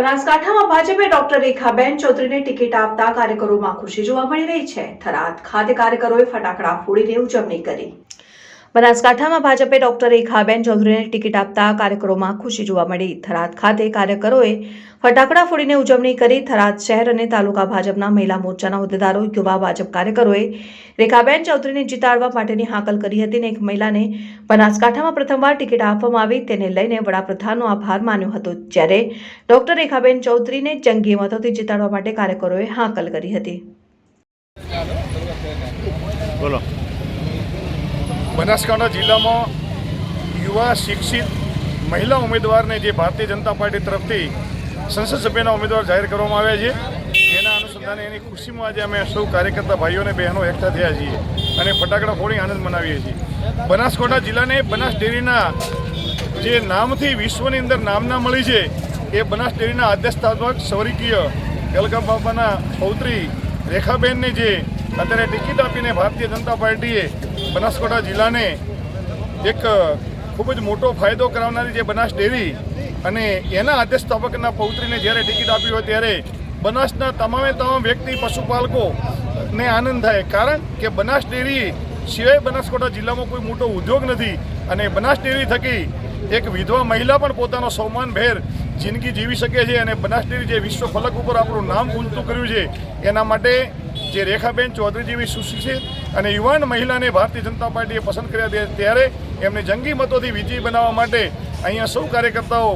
બનાસકાંઠામાં ભાજપે doctor Rekhaben ચૌધરીને ticket આપતા કાર્યકરોમાં ખુશી જોવા મળી રહી છે. થરાદ ખાતે કાર્યકરોએ ફટાકડા ફોડીને ઉજવણી કરી. બનાસકાંઠામાં ભાજપે ડોક્ટર રેખાબેન ચૌધરીને ટિકિટ આપતા કાર્યકરોમાં ખુશી જોવા મળી. થરાદ ખાતે કાર્યકરોએ ફટાકડા ફોડીને ઉજવણી કરી. થરાદ શહેર અને તાલુકા ભાજપના મહિલા મોરચાના હોદ્દેદારો, યુવા ભાજપ કાર્યકરોએ રેખાબેન ચૌધરીને જીતાડવા માટેની હાકલ કરી હતી અને એક મહિલાને બનાસકાંઠામાં પ્રથમવાર ટિકિટ આપવામાં આવી. તેને લઈને વડાપ્રધાનનો આભાર માન્યો હતો, જ્યારે ડોક્ટર રેખાબેન ચૌધરીને જંગી મતોથી જીતાડવા માટે કાર્યકરોએ હાકલ કરી હતી. બોલો. બનાસકાંઠા જિલ્લામાં યુવા, શિક્ષિત મહિલા ઉમેદવારને જે ભારતીય જનતા પાર્ટી તરફથી સંસદ સભ્યના ઉમેદવાર જાહેર કરવામાં આવ્યા છે એના અનુસંધાને એની ખુશીમાં આજે અમે સૌ કાર્યકર્તા ભાઈઓ અને બહેનો એકઠા થયા છીએ અને ફટાકડા ફોડી આનંદ મનાવીએ છીએ. બનાસકાંઠા જિલ્લાને બનાસ ડેરીના જે નામથી વિશ્વની અંદર નામના મળી છે, એ બનાસ ડેરીના આદ્યસ્થાત્મક સ્વર્ગીય ગલગા બાપાના પૌત્રી રેખાબેનને જે અત્યારે ટિકિટ આપીને ભારતીય જનતા પાર્ટીએ બનાસકાંઠા જિલ્લાને એક ખૂબ જ મોટો ફાયદો કરાવનારી જે બનાસ ડેરી અને એના આદ્યસ્થાપકના પૌત્રીને જ્યારે ટિકિટ આપી હોય ત્યારે બનાસના તમામે તમામ વ્યક્તિ પશુપાલકોને આનંદ થાય. કારણ કે બનાસ ડેરી સિવાય બનાસકાંઠા જિલ્લામાં કોઈ મોટો ઉદ્યોગ નથી અને બનાસ ડેરી થકી એક વિધવા મહિલા પણ પોતાનો સૌમાનભેર જિંદગી જીવી શકે છે અને બનાસ ડેરી જે વિશ્વ ફલક ઉપર આપણું નામ ગુંજતું કર્યું છે, એના માટે જે રેખાબેન ચૌધરી જેવી સુશિક્ષિત અને યુવાન મહિલાને ભારતીય જનતા પાર્ટીએ પસંદ કર્યા ત્યારે એમને જંગી મતોથી વિજયી બનાવવા માટે અહીંયા સૌ કાર્યકર્તાઓ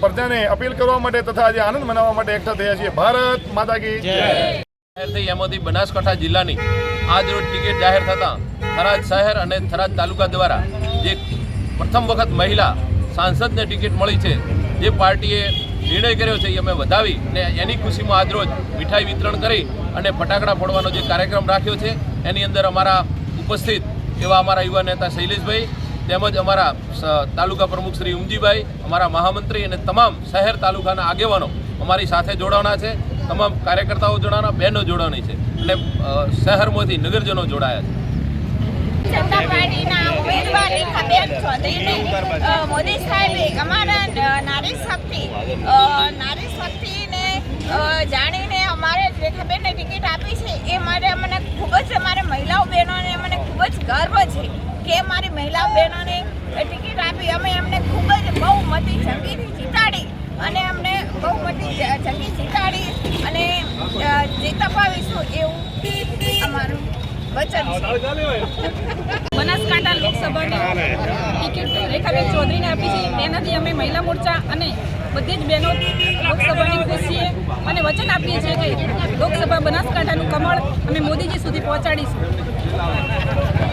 પ્રજાને અપીલ કરવા માટે તથા આજે આનંદ મનાવવા માટે એકઠા થયા છીએ. ભારત માતા કી એમાંથી બનાસકાંઠા જિલ્લાની આજ રોજ ટિકિટ જાહેર થતાં થરાદ શહેર અને થરાદ તાલુકા દ્વારા જે પ્રથમ વખત મહિલા સાંસદને ટિકિટ મળી છે, જે પાર્ટીએ નિર્ણય કર્યો છે એ અમે વધાવી ને એની ખુશીમાં આજરોજ મીઠાઈ વિતરણ કરી અને ફટાકડા ફોડવાનો જે કાર્યક્રમ રાખ્યો છે એની અંદર અમારા ઉપસ્થિત એવા અમારા યુવા નેતા શૈલેષભાઈ, તેમજ અમારા તાલુકા પ્રમુખ શ્રી ઉમજીભાઈ, અમારા મહામંત્રી અને તમામ શહેર તાલુકાના આગેવાનો અમારી સાથે જોડાવાના છે. તમામ કાર્યકર્તાઓ જોડાવાના, બહેનો જોડાવાની છે. અને શહેરમાંથી નગરજનો જોડાયા છે. જાણીને અમારે રેખાબેનને ટિકિટ આપી છે એ માટે મને ખૂબ જ અમારે મહિલાઓ બહેનોને મને ખૂબ જ ગર્વ છે કે અમારી મહિલાઓ બહેનોને ટિકિટ આપી. અમે એમને ખૂબ જ બહુ મતી જંગીથી જીતાડી અને અમને બહુ મતી જંગી જીતાડી અને જીત અપાવીશું એવું અમારું વચન છે. બનાસકાંઠા લોકસભાની ટિકિટ રેખાબેન ચૌધરીને આપી છે. તેનાથી અમે મહિલા મોરચા અને બધી જ બહેનો લોકસભાની ખુશીએ અને વચન આપીએ છીએ કે લોકસભા બનાસકાંઠાનું કમળ અમે મોદીજી સુધી પહોંચાડીશું.